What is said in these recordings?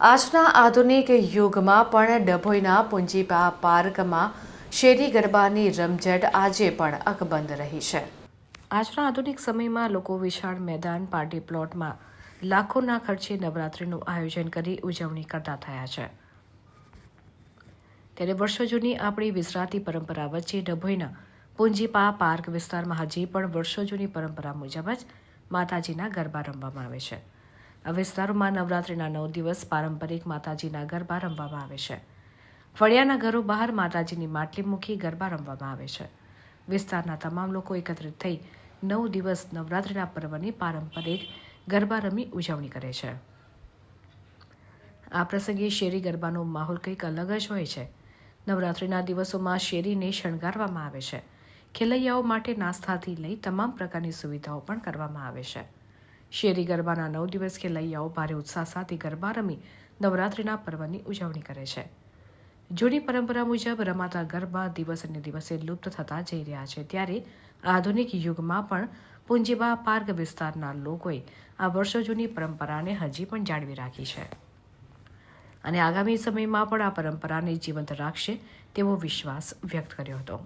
આજના આધુનિક યુગમાં પણ ડભોઈના પુંજીપા પાર્કમાં શેરી ગરબાની રમઝટ આજે પણ અકબંધ રહી છે. આજના આધુનિક સમયમાં લોકો વિશાળ મેદાન, પાર્ટી પ્લોટમાં લાખોના ખર્ચે નવરાત્રિનું આયોજન કરી ઉજવણી કરતા થયા છે. ત્યારે વર્ષો જૂની આપણી વિસરાતી પરંપરા વચ્ચે ડભોઈના પુંજીપા પાર્ક વિસ્તારમાં હજી પણ વર્ષો જૂની પરંપરા મુજબ જ માતાજીના ગરબા રમવામાં આવે છે. આ વિસ્તારોમાં નવરાત્રિના નવ દિવસ પારંપરિક માતાજીના ગરબા રમવામાં આવે છે. ફળિયાના ઘરો બહાર માતાજીની માટલી મૂકી ગરબા રમવામાં આવે છે. વિસ્તારના તમામ લોકો એકત્રિત થઈ નવ દિવસ નવરાત્રિના પર્વની પારંપરિક ગરબા રમી ઉજવણી કરે છે. આ પ્રસંગે શેરી ગરબાનો માહોલ કંઈક અલગ જ હોય છે. નવરાત્રિના દિવસોમાં શેરીને શણગારવામાં આવે છે. ખેલૈયાઓ માટે નાસ્તાથી લઈ તમામ પ્રકારની સુવિધાઓ પણ કરવામાં આવે છે. શેરી ગરબાના નવ દિવસ ખેલૈયાઓ ભારે ઉત્સાહ સાથે ગરબા રમી નવરાત્રિના પર્વની ઉજવણી કરે છે. જૂની પરંપરા મુજબ રમાતા ગરબા દિવસ અને દિવસે લુપ્ત થતા જઈ રહ્યા છે. ત્યારે આધુનિક યુગમાં પણ પુંજીબા પાર્ક વિસ્તારના લોકોએ આ વર્ષો જૂની પરંપરાને હજી પણ જાળવી રાખી છે. અને આગામી સમયમાં પણ આ પરંપરાને જીવંત રાખશે તેવો વિશ્વાસ વ્યક્ત કર્યો હતો.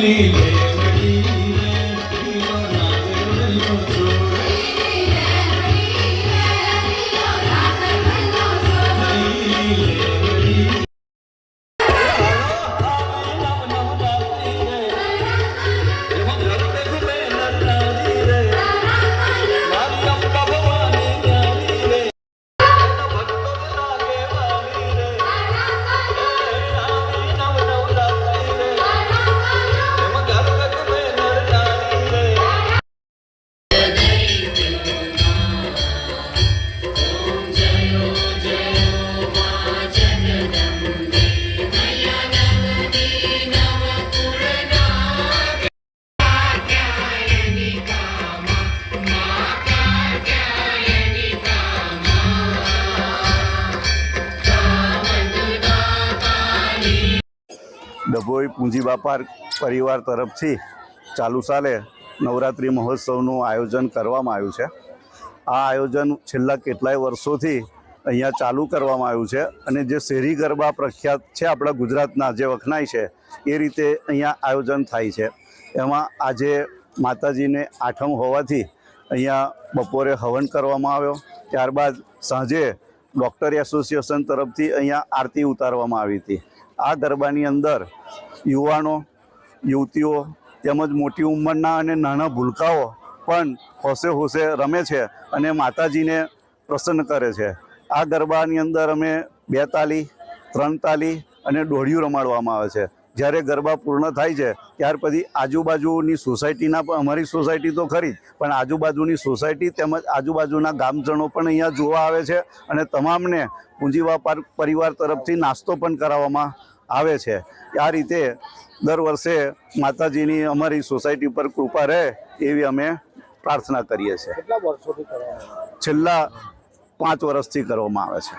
Leave ડભોઈ પૂંજી પાર્ક પરિવાર તરફથી ચાલુ સાલે નવરાત્રિ મહોત્સવનું આયોજન કરવામાં આવ્યું છે. આ આયોજન છેલ્લા કેટલાય વર્ષોથી અહીંયા ચાલુ કરવામાં આવ્યું છે અને જે શેરી ગરબા પ્રખ્યાત છે આપણા ગુજરાતના જે વખણાય છે, એ રીતે અહીંયા આયોજન થાય છે. એમાં આજે માતાજીને આઠમ હોવાથી અહીંયા બપોરે હવન કરવામાં આવ્યો. ત્યારબાદ સાંજે ડૉક્ટર એસોસિએશન તરફથી અહીંયા આરતી ઉતારવામાં આવી હતી. આ ગરબાની અંદર યુવાનો, યુવતીઓ તેમજ મોટી ઉંમરના અને નાના ભૂલકાઓ પણ હોશે હોશે રમે છે અને માતાજીને પ્રસન્ન કરે છે. આ ગરબાની અંદર અમે બે તાલી, ત્રણ તાલી અને દોઢિયું રમાડવામાં આવે છે. જ્યારે ગરબા પૂર્ણ થાય છે ત્યાર પછી આજુબાજુની સોસાયટીના પણ અમારી સોસાયટી તો ખરી જ પણ આજુબાજુની સોસાયટી તેમજ આજુબાજુના ગામજનો પણ અહીંયા જોવા આવે છે અને તમામને પૂંજીવા પાર્ક પરિવાર તરફથી નાસ્તો પણ કરાવવામાં આવે છે. આ રીતે દર વર્ષે માતાજીની અમારી સોસાયટી પર કૃપા રહે એવી અમે પ્રાર્થના કરીએ છીએ. છેલ્લા પાંચ વર્ષથી કરવામાં આવે છે.